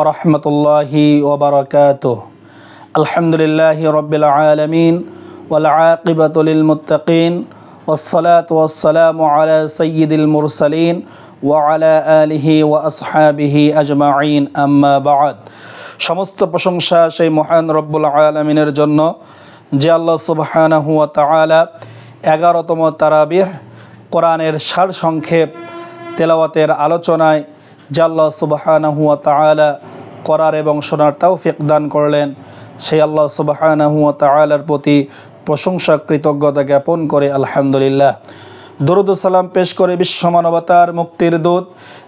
ওরহমতুল্লাহি ওবরকাত আলহামদুলিল্লাহ রবিল আলমিন ওলাকিবতুল মুতাকিন ওসলাত ওসালাম আলা সঈদুল মুরসালিন ওয়ালা আলিহি ওয়া আসহাবিহি আজমাইন, আম্মা বাদ। সমস্ত প্রশংসা সেই মহান রব্বুল আলমিনের জন্য, যে আল্লাহ সুবহানাহু ওয়া এগারোতম তারাবির কোরআনের সার সংক্ষেপ তেলাওয়াতের আলোচনায় যে আল্লাহ তাআলা করার এবং শোনার তৌফিক দান করলেন। সেই আল্লাহ সুবহানাহু ওয়া তাআলার প্রতি প্রশংসা, কৃতজ্ঞতা জ্ঞাপন করে আলহামদুলিল্লাহ। দরুদ সালাম পেশ করে বিশ্ব মানবতার মুক্তির দূত,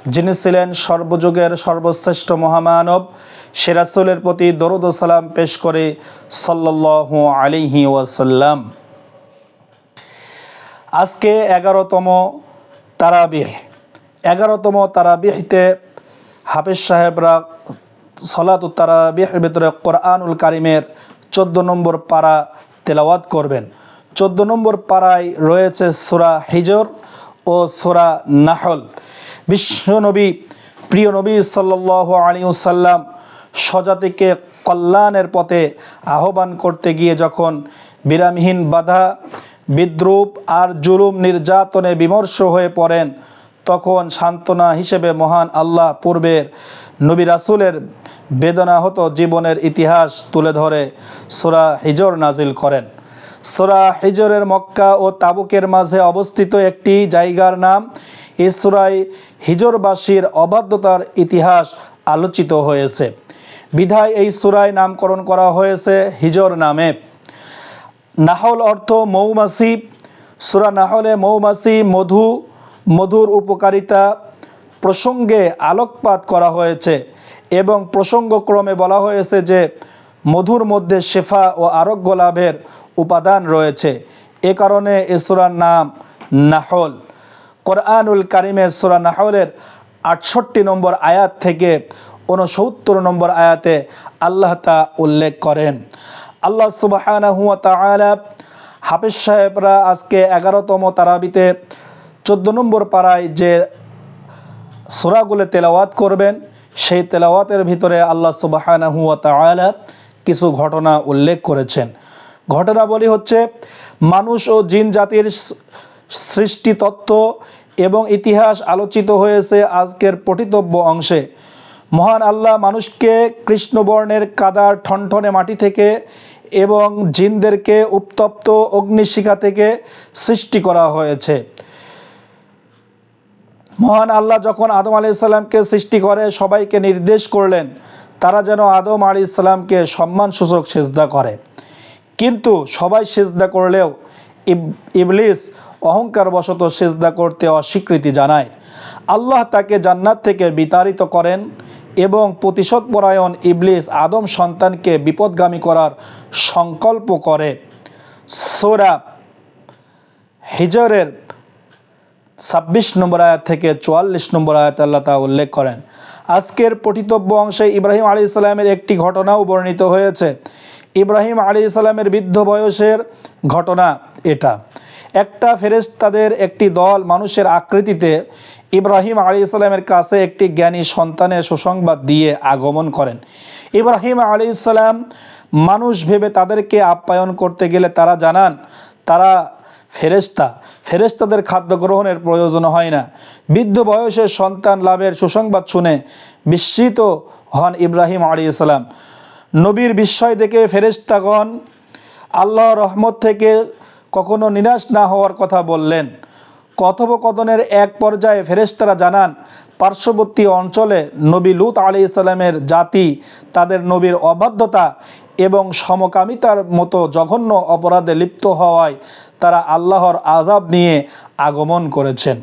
যিনি ছিলেন সর্বযুগের সর্বশ্রেষ্ঠ মহামানব সেরাসুলের প্রতি দরুদ সালাম পেশ করে সাল্লাল্লাহু আলাইহি ওয়াসাল্লাম। আজকে এগারোতম তারাবিহ। এগারোতম তারাবিহতে হাফিজ সাহেবরা সলাত তারাবিহের ভিতরে কোরআনুল কারিমের চোদ্দ নম্বর পাড়া তেলাওয়াত করবেন। চোদ্দ নম্বর পাড়ায় রয়েছে সোরা হিজর ও সোরা নাহল। বিশ্বনবী প্রিয় নবী সাল্লাহ আলিউসাল্লাম স্বজাতিকে কল্যাণের পথে আহ্বান করতে গিয়ে যখন বিরামহীন বাধা, বিদ্রুপ আর জুলুম নির্যাতনে বিমর্ষ হয়ে পড়েন তখন সান্ত্বনা হিসেবে মহান আল্লাহ পূর্বের নবী রাসুলের বেদনাহত জীবনের ইতিহাস তুলে ধরে সোরা হিজর নাজিল করেন। সোরা হিজরের মক্কা ও তাবুকের মাঝে অবস্থিত একটি জায়গার নাম ইসরাই হিজরবাসীর অবাধ্যতার ইতিহাস আলোচিত হয়েছে। বিধায় এই সুরায় নামকরণ করা হয়েছে হিজর নামে। নাহল অর্থ মৌমাছি। সুরা নাহলে মৌমাছি, মধু মধুর উপকারিতা প্রসঙ্গে আলোকপাত করা হয়েছে এবং প্রসঙ্গক্রমে বলা হয়েছে যে মধুর মধ্যে শেফা ও আরোগ্য লাভের উপাদান রয়েছে। এ কারণে এ নাম নাহল। কোরআনুল কারিমের সুরা নাহলের আটষট্টি নম্বর আয়াত থেকে উনসত্তর নম্বর আয়াতে আল্লাহ তা উল্লেখ করেন। আল্লাহ তাআলা হাফিজ সাহেবরা আজকে এগারোতম তারাবিতে চোদ্দ নম্বর পাড়ায় যে সোরাগুলো তেলাওয়াত করবেন, সেই তেলাওয়াতের ভিতরে আল্লাহ সুবাহানাহু তাআলা কিছু ঘটনা উল্লেখ করেছেন। ঘটনাবলী হচ্ছে, মানুষ ও জিন জাতির সৃষ্টি তত্ত্ব এবং ইতিহাস আলোচিত হয়েছে আজকের পঠিতব্য অংশে। মহান আল্লাহ মানুষকে কৃষ্ণবর্ণের কাদার ঠনঠনে মাটি থেকে এবং জিনদেরকে উত্তপ্ত অগ্নিশিখা থেকে সৃষ্টি করা হয়েছে। মহান আল্লাহ যখন আদম আলি ইসলামকে সৃষ্টি করে, সবাইকে নির্দেশ করলেন, তারা যেন আদম আলি ইসলামকে সম্মানসূচক সেজদা করে। কিন্তু সবাই সেজদা করলেও ইবলিস অহংকার বশত সেজদা করতে অস্বীকৃতি জানায়। আল্লাহ তাকে জান্নাত থেকে বিতাড়িত করেন এবং প্রতিশোধ পরায়ণ ইবলিস আদম সন্তানকে বিপদগামী করার সংকল্প করে। সোরা হিজরের ছাব্বিশ নম্বর আয়াত থেকে চুয়াল্লিশ নম্বর আয়াত আল্লাহ তা উল্লেখ করেন। আজকের পঠিতব্য অংশে ইব্রাহিম আলী ইসলামের একটি ঘটনাও বর্ণিত হয়েছে। ইব্রাহিম আলী ইসলামের বৃদ্ধ বয়সের ঘটনা এটা। একটা ফেরেস্তাদের একটি দল মানুষের আকৃতিতে ইব্রাহিম আলী ইসলামের কাছে একটি জ্ঞানী সন্তানের সুসংবাদ দিয়ে আগমন করেন। ইব্রাহিম আলী ইসলাম মানুষ ভেবে তাদেরকে আপ্যায়ন করতে গেলে তারা জানান, তারা ফেরেস্তা ফেরেস্তাদের খাদ্য গ্রহণের প্রয়োজন হয় না। বৃদ্ধ বয়সের সন্তান লাভের সুসংবাদ শুনে বিস্মিত হন ইব্রাহিম আলী ইসলাম নবীর বিস্ময় দেখে ফেরেস্তাগণ আল্লাহ রহমত থেকে কখনো নিরাশ না হওয়ার কথা বললেন। কথোপকথনের এক পর্যায়ে ফেরেস্তারা জানান, পার্শ্ববর্তী অঞ্চলে নবী লুত আলী ইসলামের জাতি, তাদের নবীর অবাধ্যতা এবং সমকামিতার মতো জঘন্য অপরাধে লিপ্ত হওয়ায় তারা আল্লাহর আজাব নিয়ে আগমন করেছেন।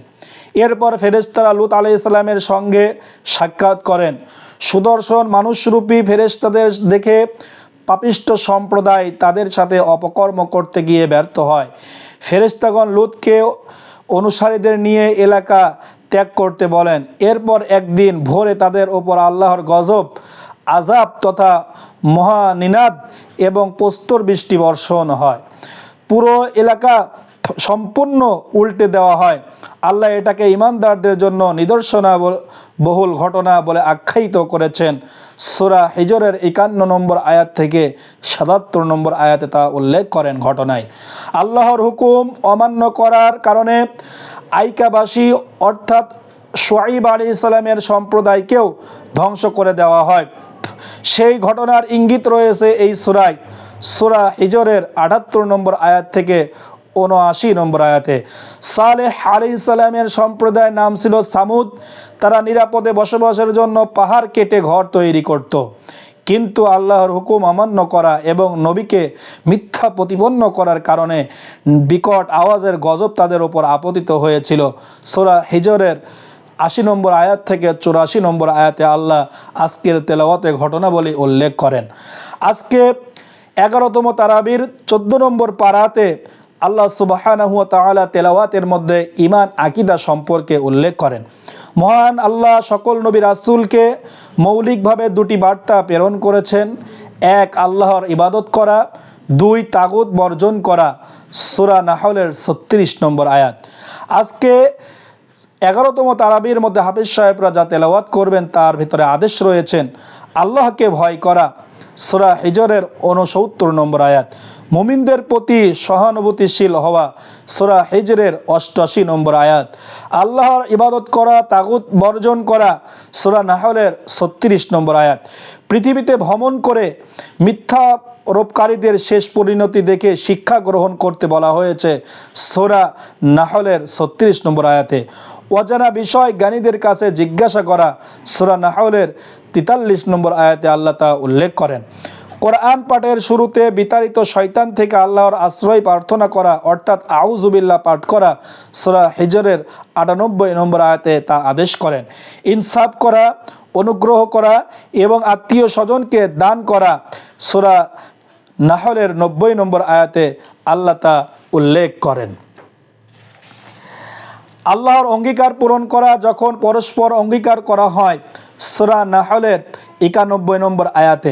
এরপর ফেরেস্তারা লুত আলি ইসলামের সঙ্গে সাক্ষাৎ করেন। সুদর্শন মানুষরূপী ফেরেস্তাদের দেখে পাপিষ্ট সম্প্রদায় তাদের সাথে অপকর্ম করতে গিয়ে ব্যর্থ হয়। ফেরেস্তাগণ লুতকে অনুসারীদের নিয়ে এলাকা ত্যাগ করতে বলেন। এরপর একদিন ভোরে তাদের ওপর আল্লাহর গজব আজাব তথা মহানিনাদ এবং প্রস্তর বৃষ্টি বর্ষণ হয়। পুরো এলাকা সম্পূর্ণ উল্টে দেওয়া হয়। আল্লাহ এটাকে ইমানদারদের জন্য নিদর্শনা বহুল ঘটনা বলে আখ্যায়িত করেছেন। সুরা হিজরের একান্ন নম্বর আয়াত থেকে সাতাত্তর নম্বর আয়াতে তা উল্লেখ করেন ঘটনায়। আল্লাহর হুকুম অমান্য করার কারণে আইকাবাসী অর্থাৎ সোয়াইব আলী ইসলামের সম্প্রদায়কেও ধ্বংস করে দেওয়া হয়। সেই ঘটনার ইঙ্গিত রয়েছে এই সুরায়। সুরা হিজরের আটাত্তর নম্বর আয়াত থেকে উনআশি নম্বর আয়াতে। সালেহ আলী ইসলামের সম্প্রদায়ের নাম ছিল সামুদ। তারা নিরাপদে বসবাসের জন্য পাহাড় কেটে ঘর তৈরি করত। কিন্তু আল্লাহর হুকুম অমান্য করা এবং নবীকে মিথ্যা প্রতিপন্ন করার কারণে বিকট আওয়াজের গজব তাদের ওপর আপতিত হয়েছিল। সোরা হিজরের আশি নম্বর আয়াত থেকে চুরাশি নম্বর আয়াতে আল্লাহ আজকের তেলাওয়াতে ঘটনাবলী উল্লেখ করেন। আজকে এগারোতম তারাবির চোদ্দ নম্বর পাড়াতে আল্লাহ সুবাহানাহু তাআলা তেলাওয়াতের মধ্যে ইমান আকিদা সম্পর্কে উল্লেখ করেন। মহান আল্লাহ সকল নবী রাসূলকে মৌলিকভাবে দুটি বার্তা প্রেরণ করেছেন। এক, আল্লাহর ইবাদত করা। দুই, তাগুত বর্জন করা। সূরা নাহলের ছত্রিশ নম্বর আয়াত। আজকে এগারোতম তারাবির মধ্যে হাফিজ সাহেবরা যা তেলাওয়াত করবেন তার ভিতরে আদেশ রয়েছেন, আল্লাহকে ভয় করা। সুরা হিজরের উনসত্তর নম্বর আয়াত। মুমিনদের প্রতি সহানুভূতিশীল হওয়া সুরা হিজরের অষ্টআশি নম্বর আয়াত। আল্লাহর ইবাদত করা, তাগুত বর্জন করা, সুরা নাহলের ছত্রিশ নম্বর আয়াত। পৃথিবীতে ভ্রমণ করে মিথ্যা রোপকারীদের শেষ পরিণতি দেখে শিক্ষা গ্রহণ করতে বলা হয়েছে সোরা নাহলের ছত্রিশ নম্বর আয়াতে। অজানা বিষয় জ্ঞানীদের কাছে জিজ্ঞাসা করা সোরা নাহলের তেতাল্লিশ নম্বর আয়াতে আল্লাহ তা উল্লেখ করেন। কোরআন পাঠের শুরুতে বিতাড়িত শয়তান থেকে আল্লাহর আশ্রয় প্রার্থনা করা, অর্থাৎ আউজুবিল্লাহ পাঠ করা সোরা হিজরের আটানব্বই নম্বর আয়াতে তা আদেশ করেন। ইনসাফ করা, অনুগ্রহ করা এবং আত্মীয় স্বজনকে দান করা সোরা নাহলের নব্বই নম্বর আয়াতে আল্লাহ তা উল্লেখ করেন। আল্লাহর অঙ্গীকার পূরণ করা যখন পরস্পর অঙ্গীকার করা হয় সুরা নাহলের একানব্বই নম্বর আয়াতে।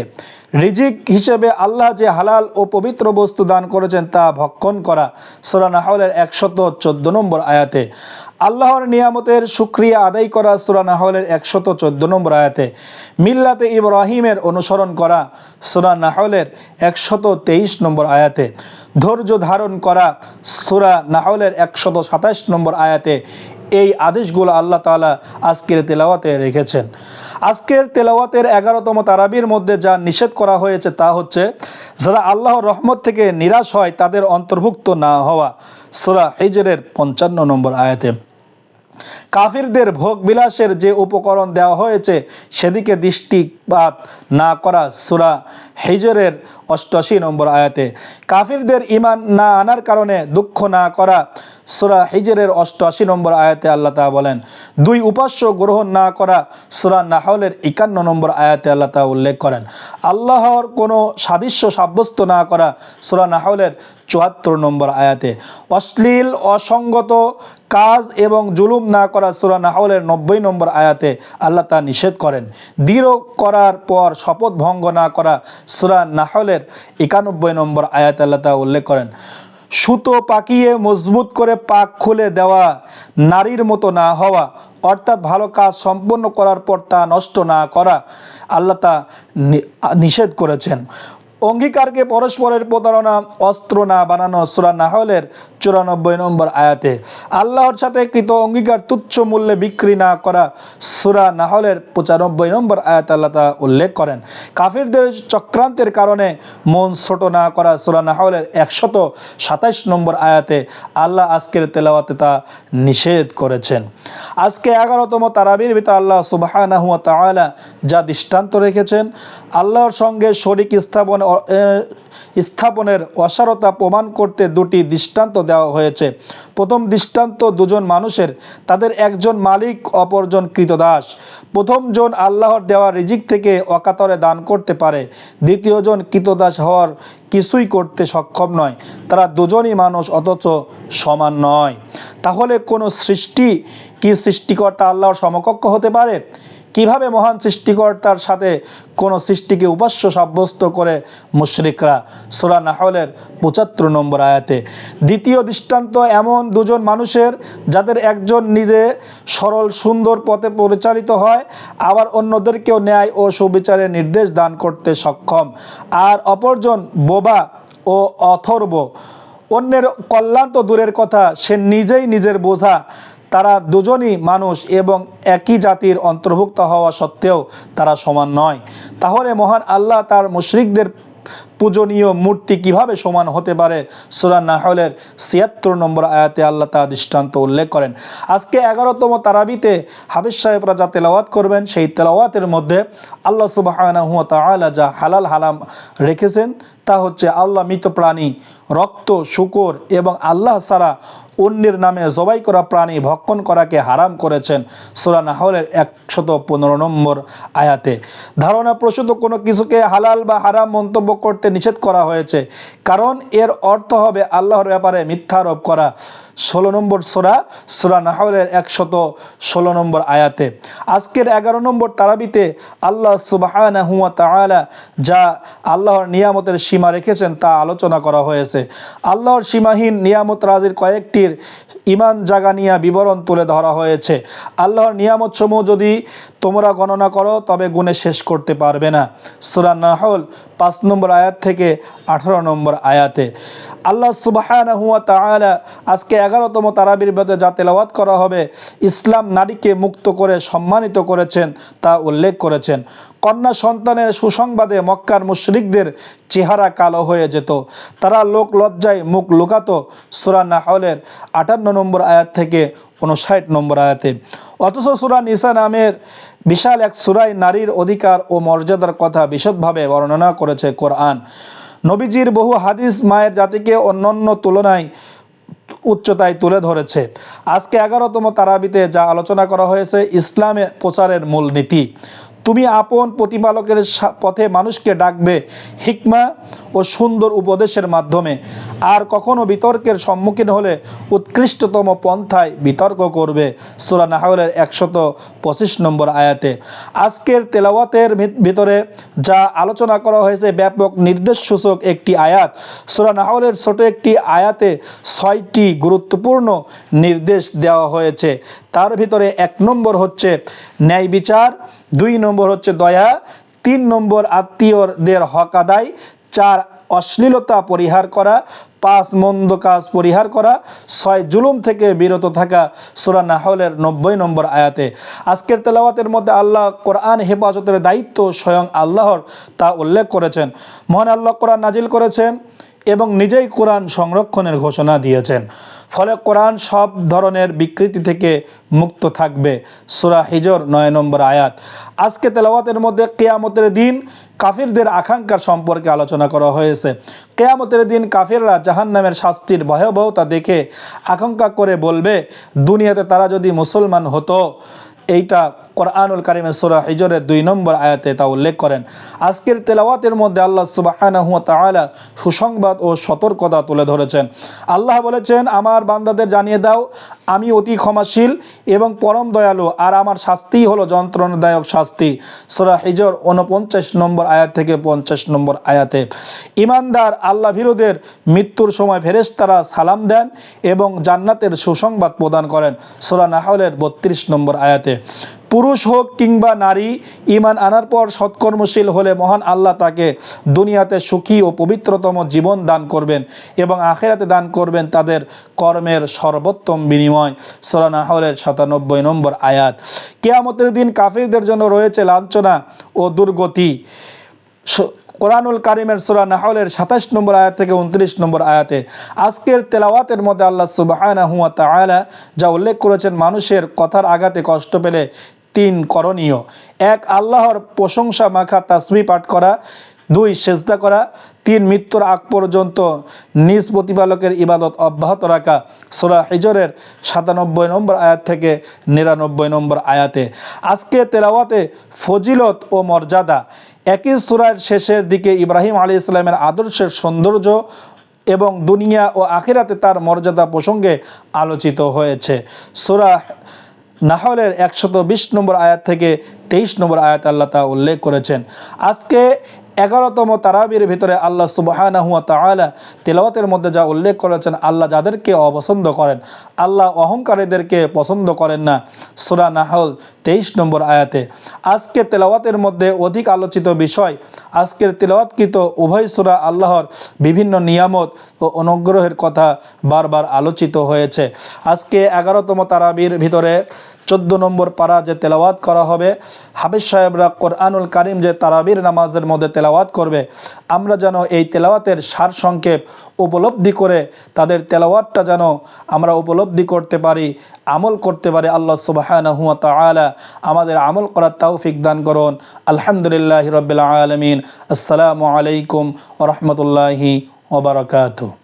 রিজিক হিসেবে আল্লাহ যে হালাল ও পবিত্র বস্তু দান করেছেন তা ভক্ষণ করা সুরা নাহলের একশত চোদ্দ নম্বর আয়াতে। আল্লাহর নিয়ামতের সুক্রিয়া আদায় করা সুরা নাহলের একশত চোদ্দ নম্বর আয়াতে। মিল্লাতে ইব্রাহিমের অনুসরণ করা সুরা নাহলের একশত তেইশ নম্বর আয়াতে। ধৈর্য ধারণ করা সুরা নাহলের একশত সাতাশ নম্বর আয়াতে। এই আদেশগুলো আল্লাহ তাআলা আজকের তেলাওয়াতে রেখেছেন। আজকের তেলাওয়াতের এগারোতম তারাবির মধ্যে যা নিষেধ করা হয়েছে তা হচ্ছে, যারা আল্লাহর রহমত থেকে নিরাশ হয় তাদের অন্তর্ভুক্ত না হওয়া। সুরা হিজরের পঞ্চান্ন নম্বর আয়াতে, কাফিরদের ভোগ বিলাসের যে উপকরণ দেওয়া হয়েছে সেদিকে দৃষ্টিপাত না করা সুরা হিজরের অষ্টআশি নম্বর আয়াতে, কাফিরদের ইমান না আনার কারণে দুঃখ না করা, সুরা হিজরের অষ্টআশি নম্বর আয়াতে আল্লাহ তা বলেন, দুই উপাস্য গ্রহণ না করা, সুরা নাহলের একান্ন নম্বর আয়াতে আল্লাহ তা উল্লেখ করেন, আল্লাহর কোনো সাদৃশ্য সাব্যস্ত না করা, সুরা নাহলের চুয়াত্তর নম্বর আয়াতে, অশ্লীল, অসঙ্গত কাজ এবং জুলুম না করা সুরা নাহলের নব্বই নম্বর আয়াতে আল্লাহ তা নিষেধ করেন, দৃঢ় করার পর শপথ ভঙ্গ না করা, সুরা নাহলের একানব্বই নম্বর আয়াত আল্লাহ তা উল্লেখ করেন, সুতো পাকিয়ে মজবুত করে পাক খুলে দেওয়া, নারীর মতো না হওয়া, অর্থাৎ ভালো কাজ সম্পন্ন করার পর তা নষ্ট না করা, আল্লাহ তা নিষেধ করেছেন। অঙ্গীকারকে পরস্পরের প্রতারণা, অস্ত্র না বানানো সুরা নাহলের চুরানব্বই নম্বর আয়াতে আল্লাহর সাথে কৃত অঙ্গীকার তুচ্ছ মূল্যে বিক্রি না করা সুরা নাহলের পঁচানব্বই নম্বর আয়াত আল্লাহ তা উল্লেখ করেন। কাফিরদের চক্রান্তের কারণে মন ছোট না করা সুরা নাহলের একশত সাতাইশ নম্বর আয়াতে আল্লাহ আজকের তেলাওয়াতে তা নিষেধ করেছেন। আজকে এগারোতম তারাবির ভিতরে আল্লাহ সুবাহ যা দৃষ্টান্ত রেখেছেন, আল্লাহর সঙ্গে শরিক স্থাপন স্থাপনের অসারতা প্রমাণ করতে দুটি দৃষ্টান্ত দেওয়া হয়েছে। প্রথম দৃষ্টান্ত, দুজন মানুষের, তাদের একজন মালিক, অপরজন কৃতদাস। প্রথমজন আল্লাহর দেওয়া রিজিক থেকে অকাতরে দান করতে পারে। দ্বিতীয়জন কৃতদাস হওয়ার কিছুই করতে সক্ষম নয়। তারা দুজনই মানুষ, অথচ সমান নয়। তাহলে কোনো সৃষ্টি কি সৃষ্টিকর্তা আল্লাহর সমকক্ষ হতে পারে? কীভাবে মহান সৃষ্টিকর্তার সাথে কোনো সৃষ্টিকে উপাস্য সাব্যস্ত করে মুশরিকরা? সুরা নাহলের পঁচাত্তর নম্বর আয়াতে। দ্বিতীয় দৃষ্টান্ত, এমন দুজন মানুষের যাদের একজন নিজে সরল, সুন্দর পথে পরিচালিত হয়, আবার অন্যদেরকেও ন্যায় ও সুবিচারের নির্দেশ দান করতে সক্ষম। আর অপরজন বোবা ও অথর্ব। অন্যের কল্যাণ তো দূরের কথা, সে নিজেই নিজের বোঝা। তারা দুজনই মানুষ এবং একই জাতির অন্তর্ভুক্ত হওয়া সত্ত্বেও তারা সমান নয়। তাহলে মহান আল্লাহ তার মুশরিকদের পূজনীয় মূর্তি কীভাবে সমান হতে পারে? সুরা নাহলের ছিয়াত্তর নম্বর আয়াতে আল্লাহ তা দৃষ্টান্ত উল্লেখ করেন। আজকে এগারোতম তারাবিতে হাফিজ সাহেবরা যা তেলাওয়াত করবেন, সেই তেলাওয়াতের মধ্যে আল্লাহ সুবাহ যা হালাল হালাম রেখেছেন, তা হচ্ছে আল্লাহ মৃত প্রাণী, রক্ত, শুকর এবং আল্লাহ ছাড়া অন্যের নামে জবাই করা প্রাণী ভক্ষণ করাকে হারাম করেছেন সুরা নাহলের একশত পনেরো নম্বর আয়াতে। ধারণা প্রসূত কোনো কিছুকে হালাল বা হারাম মন্তব্য করতে নিষেধ করা হয়েছে। কারণ এর অর্থ হবে আল্লাহর ব্যাপারে মিথ্যারোপ করা। ষোলো নম্বর সোরা সোরা নাহলের একশত ষোলো নম্বর আয়াতে। আজকের এগারো নম্বর তারাবিতে আল্লাহ সুবাহ যা আল্লাহর নিয়ামতের সীমা রেখেছেন তা আলোচনা করা হয়েছে। আল্লাহর সীমাহীন নিয়ামত রাজির কয়েকটির ইমান জাগানিয়া বিবরণ তুলে ধরা হয়েছে। আল্লাহর নিয়ামত সমূহ যদি তোমরা গণনা করো, তবে গুণে শেষ করতে পারবে না। সুরা নাহল পাঁচ নম্বর আয়াত থেকে আঠারো নম্বর আয়াতে। আল্লাহ সুবাহ আজকে এগারোতম তারাবির বেদে যা তেলাওয়াত করা হবে, ইসলাম নারীকে মুক্ত করে, সম্মানিত করেছেন তা উল্লেখ করেছেন। কন্যা সন্তানের সুসংবাদে মক্কার মুশরিকদের চেহারা কালো হয়ে যেত। তারা লোক লজ্জায় মুখ লুকাতো সুরা নাহলের আটান্ন নম্বর আয়াত থেকে উনষাট নম্বর আয়াতে। অথচ সুরা নিসা নামের বিশাল এক সুরাই নারীর অধিকার ও মর্যাদার কথা বিশদভাবে বর্ণনা করেছে কোরআন। নবীজির বহু হাদিস মায়ের জাতিকে অন্যান্য তুলনায় উচ্চতায় তুলে ধরেছে। আজকে এগারোতম তারাবিতে যা আলোচনা করা হয়েছে ইসলামে প্রচারের মূলনীতি। তুমি আপন প্রতিপালকের পথে মানুষকে ডাকবে হিকমা ও সুন্দর উপদেশের মাধ্যমে। আর কখনো বিতর্কের সম্মুখীন হলে উৎকৃষ্টতম পন্থায় বিতর্ক করবে। সুরা নাহলের একশত পঁচিশ নম্বর আয়াতে। আজকের তেলাওয়াতের ভিতরে যা আলোচনা করা হয়েছে ব্যাপক নির্দেশ সূচক একটি আয়াত। সুরা নাহলের ছোট একটি আয়াতে ছয়টি গুরুত্বপূর্ণ নির্দেশ দেওয়া হয়েছে। তার ভিতরে এক নম্বর হচ্ছে ন্যায় বিচার দুই নম্বর হচ্ছে দয়া, তিন নম্বর আত্মীয়দের হক আদায়, চার, অশ্লীলতা পরিহার করা, পাঁচ, মন্দ কাজ পরিহার করা, ছয়, জুলুম থেকে বিরত থাকা, সুরা নাহলের নব্বই নম্বর আয়াতে। আজকের তেলাওয়াতের মধ্যে আল্লাহ কোরআন হেফাজতের দায়িত্ব স্বয়ং আল্লাহর তা উল্লেখ করেছেন। মহান আল্লাহ কোরআন নাজিল করেছেন এবং নিজেই কোরআন সংরক্ষণের ঘোষণা দিয়েছেন। ফলে কোরআন সব ধরনের বিকৃতি থেকে মুক্ত থাকবে। সুরা হিজর, নয় নম্বর আয়াত। আজকে তেলাওয়াতের মধ্যে কেয়ামতের দিন কাফিরদের আকাঙ্ক্ষার সম্পর্কে আলোচনা করা হয়েছে। কেয়ামতের দিন কাফিররা জাহান্নামের শাস্তির ভয়াবহতা দেখে আকাঙ্ক্ষা করে বলবে, দুনিয়াতে তারা যদি মুসলমান হতো, এইটা কোরআনুল কারিমের সুরা হিজরের দুই নম্বর আয়াতে তা উল্লেখ করেন। আজকের তেলাওয়াতের মধ্যে আল্লাহ তাআলা সুসংবাদ ও সতর্কতা তুলে ধরেছেন। আল্লাহ বলেছেন, আমার বান্দাদের জানিয়ে দাও, আমি অতি ক্ষমাশীল এবং পরম দয়ালু, আর আমার শাস্তিই হলো যন্ত্রণাদায়ক শাস্তি। সুরা হিজর উনপঞ্চাশ নম্বর আয়াত থেকে পঞ্চাশ নম্বর আয়াতে। ইমানদার আল্লাহ ভীরুদের মৃত্যুর সময় ফেরেশতারা সালাম দেন এবং জান্নাতের সুসংবাদ প্রদান করেন। সুরা নাহলের বত্রিশ নম্বর আয়াতে। পুরুষ হোক কিংবা নারী ইমান আনার পর সৎকর্মশীল হলে মহান আল্লাহ তাকে দুনিয়াতে সুখী ও পবিত্রতম জীবন দান করবেন এবং আখেরাতে দান করবেন তাদের কর্মের সর্বোত্তম বিনিময়। সোরা নাহলের সাতানব্বই নম্বর আয়াত। কেয়ামতের দিন কাফিরদের জন্য রয়েছে লাঞ্ছনা ও দুর্গতি। কোরআনুল কারিমের সুরা নাহলের সাতাশ নম্বর আয়াত থেকে উনত্রিশ নম্বর আয়াতে আজকের তেলাওয়াতের মধ্যে আল্লাহ তাআলা যা উল্লেখ করেছেন, মানুষের কথার আঘাতে কষ্ট পেলে তিন করণীয়। এক, আল্লাহর প্রশংসা মাখা তাসবি পাঠ করা। দুই, সেজদা করা। তিন, মৃত্যুর আগ পর্যন্ত নিজ প্রতিপালকের ইবাদত অব্যাহত রাখা। সোরা হিজরের সাতানব্বই নম্বর আয়াত থেকে নিরানব্বই নম্বর আয়াতে। আজকে তেলাওয়াতে ফজিলত ও মর্যাদা। একই সুরার শেষের দিকে ইব্রাহিম আলী ইসলামের আদর্শের সৌন্দর্য এবং দুনিয়া ও আখিরাতে তার মর্যাদা প্রসঙ্গে আলোচিত হয়েছে। সুরা নাহলের একশত বিশ নম্বর আয়াত থেকে তেইশ নম্বর আয়াত আল্লাহ তা উল্লেখ করেছেন। আজকে এগারোতম তারাবির ভিতরে আল্লাহ সুবাহানা তালা তেলাওয়াতের মধ্যে যা উল্লেখ করেছেন, আল্লাহ যাদেরকে অপছন্দ করেন, আল্লাহ অহংকারীদেরকে পছন্দ করেন না। সুরা নাহল তেইশ নম্বর আয়াতে, আজকে তেলাওয়াতের মধ্যে অধিক আলোচিত বিষয়, আজকের তেলাওয়াতকৃত উভয় সুরা আল্লাহর বিভিন্ন নিয়ামত ও অনুগ্রহের কথা বারবার আলোচিত হয়েছে। আজকে এগারোতম তারাবির ভিতরে চোদ্দ নম্বর পারা যে তেলাওয়াত করা হবে, হাফিজ সাহেবরা কোরআনুল কারিম যে তারাবির নামাজের মধ্যে তেলাওয়াত করবে, আমরা যেন এই তেলাওয়াতের সার সংক্ষেপ উপলব্ধি করে তাদের তেলাওয়াতটা যেন আমরা উপলব্ধি করতে পারি, আমল করতে পারি আল্লাহ সুবাহানা তালা আমাদের আমল করার তৌফিক দান করুন। আলহামদুলিল্লাহ রবিল আলমিন। আসসালামু আলাইকুম রহমতুল্লাহি ওবরাকাতু